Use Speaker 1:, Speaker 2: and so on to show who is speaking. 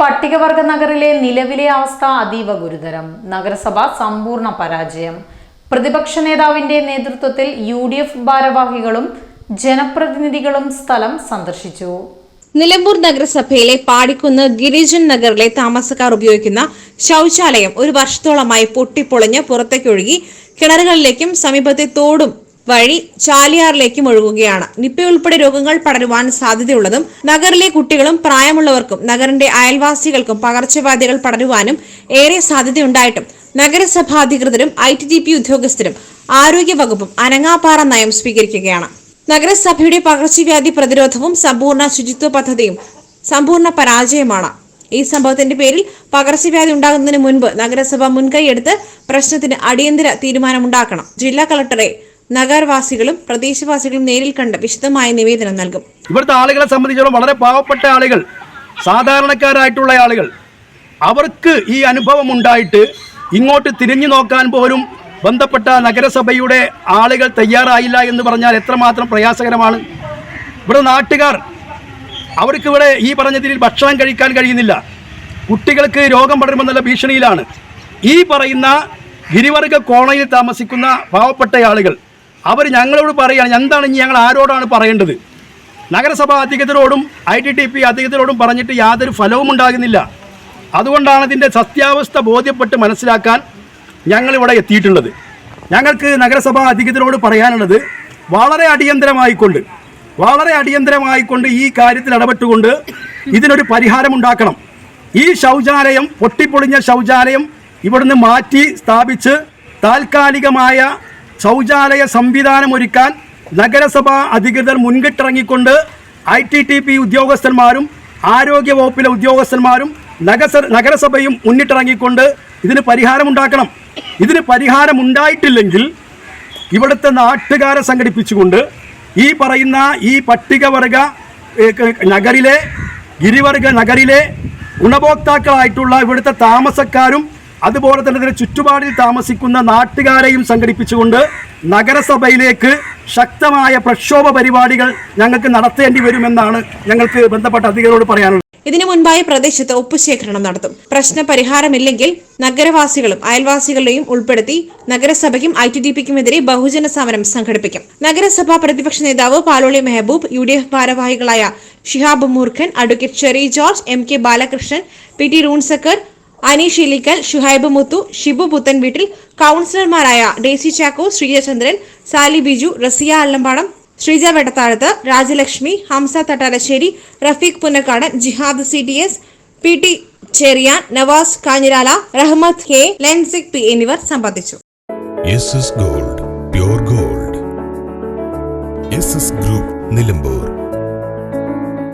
Speaker 1: പട്ടികവർഗ നഗറിലെ നിലവിലെ അവസ്ഥ അതീവ ഗുരുതരം. നഗരസഭ സമ്പൂർണ പരാജയം. പ്രതിപക്ഷ നേതാവിന്റെ നേതൃത്വത്തിൽ യു ഡി എഫ് ഭാരവാഹികളും ജനപ്രതിനിധികളും സ്ഥലം സന്ദർശിച്ചു.
Speaker 2: നിലമ്പൂർ നഗരസഭയിലെ പാടിക്കുന്ന് ഗിരിജൻ നഗറിലെ താമസക്കാർ ഉപയോഗിക്കുന്ന ശൗചാലയം ഒരു വർഷത്തോളമായി പൊട്ടിപ്പൊളിഞ്ഞ് പുറത്തേക്കൊഴുകി കിണറുകളിലേക്കും സമീപത്തെ തോടും വഴി ചാലിയാറിലേക്കും ഒഴുകുകയാണ് നിപ്പ ഉൾപ്പെടെ രോഗങ്ങൾ പടരുവാൻ സാധ്യതയുള്ളതും നഗറിലെ കുട്ടികളും പ്രായമുള്ളവർക്കും നഗറിന്റെ അയൽവാസികൾക്കും പകർച്ചവ്യാധികൾ പടരുവാനും ഏറെ സാധ്യതയുണ്ടായിട്ടും നഗരസഭാ അധികൃതരും ഐ ടി ഡി പി ഉദ്യോഗസ്ഥരും ആരോഗ്യവകുപ്പും അനങ്ങാപ്പാറ നയം സ്വീകരിക്കുകയാണ്. നഗരസഭയുടെ പകർച്ചവ്യാധി പ്രതിരോധവും സമ്പൂർണ ശുചിത്വ പദ്ധതിയും സമ്പൂർണ പരാജയമാണ്. ഈ സംഭവത്തിന്റെ പേരിൽ പകർച്ചവ്യാധി ഉണ്ടാകുന്നതിന് മുൻപ് നഗരസഭ മുൻകൈയെടുത്ത് പ്രശ്നത്തിന് അടിയന്തര തീരുമാനമുണ്ടാക്കണം. ജില്ലാ കളക്ടറെ നഗരവാസികളും പ്രദേശവാസികളും നേരിൽ കണ്ട് വിശദമായ നിവേദനം നൽകും.
Speaker 3: ഇവിടുത്തെ ആളുകളെ സംബന്ധിച്ചിടത്തോളം വളരെ പാവപ്പെട്ട ആളുകൾ സാധാരണക്കാരായിട്ടുള്ള ആളുകൾ. അവർക്ക് ഈ അനുഭവം ഉണ്ടായിട്ട് ഇങ്ങോട്ട് തിരിഞ്ഞു നോക്കാൻ പോലും ബന്ധപ്പെട്ട നഗരസഭയുടെ ആളുകൾ തയ്യാറായില്ല എന്ന് പറഞ്ഞാൽ എത്രമാത്രം പ്രയാസകരമാണ്. ഇവിടെ നാട്ടുകാർ അവർക്ക് ഇവിടെ ഈ പറഞ്ഞതിൽ ഭക്ഷണം കഴിക്കാൻ കഴിയുന്നില്ല. കുട്ടികൾക്ക് രോഗം പടരുമെന്നുള്ള ഭീഷണിയിലാണ്. ഈ പറയുന്ന ഗിരിവർഗ കോളനിയിൽ താമസിക്കുന്ന പാവപ്പെട്ട ആളുകൾ അവർ ഞങ്ങളോട് പറയുകയാണ് എന്താണ് ഇനി ഞങ്ങൾ ആരോടാണ് പറയേണ്ടത്? നഗരസഭാ അധികൃതരോടും ഐ ടി ടി പി അധികൃതരോടും പറഞ്ഞിട്ട് യാതൊരു ഫലവും ഉണ്ടാകുന്നില്ല. അതുകൊണ്ടാണ് ഇതിന്റെ സത്യാവസ്ഥ ബോധ്യപ്പെട്ട് മനസ്സിലാക്കാൻ ഞങ്ങളിവിടെ എത്തിയിട്ടുള്ളത്. ഞങ്ങൾക്ക് നഗരസഭാ അധികൃതരോട് പറയാനുള്ളത് വളരെ അടിയന്തരമായിക്കൊണ്ട് വളരെ അടിയന്തരമായിക്കൊണ്ട് ഈ കാര്യത്തിൽ ഇടപെട്ടുകൊണ്ട് ഇതിനൊരു പരിഹാരം ഉണ്ടാക്കണം. ഈ ശൗചാലയം പൊട്ടിപ്പൊളിഞ്ഞ ശൗചാലയം ഇവിടുന്ന് മാറ്റി സ്ഥാപിച്ച് താൽക്കാലികമായ ശൗചാലയ സംവിധാനം ഒരുക്കാൻ നഗരസഭാ അധികൃതർ മുൻകിട്ടിറങ്ങിക്കൊണ്ട് ഐ ടി ടി പി ഉദ്യോഗസ്ഥന്മാരും ആരോഗ്യ വകുപ്പിലെ ഉദ്യോഗസ്ഥന്മാരും നഗസ നഗരസഭയും മുന്നിട്ടിറങ്ങിക്കൊണ്ട് ഇതിന് പരിഹാരമുണ്ടാക്കണം. ഇതിന് പരിഹാരമുണ്ടായിട്ടില്ലെങ്കിൽ ഇവിടുത്തെ നാട്ടുകാരെ സംഘടിപ്പിച്ചുകൊണ്ട് ഈ പറയുന്ന ഈ പട്ടികവർഗ നഗരിലെ ഗിരിവർഗ നഗരിലെ ഗുണഭോക്താക്കളായിട്ടുള്ള ഇവിടുത്തെ താമസക്കാരും അതുപോലെ തന്നെ ഇതിന് ചുറ്റുപാടിൽ താമസിക്കുന്ന നാട്ടുകാരെയും സംഘടിപ്പിച്ചുകൊണ്ട് നഗരസഭയിലേക്ക് ശക്തമായ പ്രക്ഷോഭ പരിപാടികൾ ഞങ്ങൾക്ക് നടത്തേണ്ടി വരുമെന്നാണ് ഞങ്ങൾക്ക് ബന്ധപ്പെട്ട അധികരോട് പറയാനുള്ളത്.
Speaker 2: ഇതിനു മുൻപായി പ്രദേശത്ത് ഒപ്പുശേഖരണം നടത്തും. പ്രശ്ന പരിഹാരമില്ലെങ്കിൽ നഗരവാസികളും അയൽവാസികളെയും ഉൾപ്പെടുത്തി നഗരസഭയ്ക്കും ഐ ടി ഡി പിക്കുമെതിരെ ബഹുജന സമരം സംഘടിപ്പിക്കും. നഗരസഭാ പ്രതിപക്ഷ നേതാവ് Paloli Mehboob U D F ഭാരവാഹികളായ Shihab Moorkhan advocate Sherry George M K Balakrishnan P T റൂൺസക്കർ Aneesh Ilikkal Shuhaib Muthu Shibu Puthan Veettil കൌൺസിലർമാരായ Daisy Chacko Sreejachandran Sally Biju Razia Allampadam Sreeja Vettathazhath Rajalakshmi Hamsa Thattarassery Rafeeq Punnakkad Jihad C T S P T Cheriyan Navas Kanjirala Rahmath K ലെൻസിക് P എന്നിവർ സംബന്ധിച്ചു.
Speaker 4: Gold gold. Group Nilambur.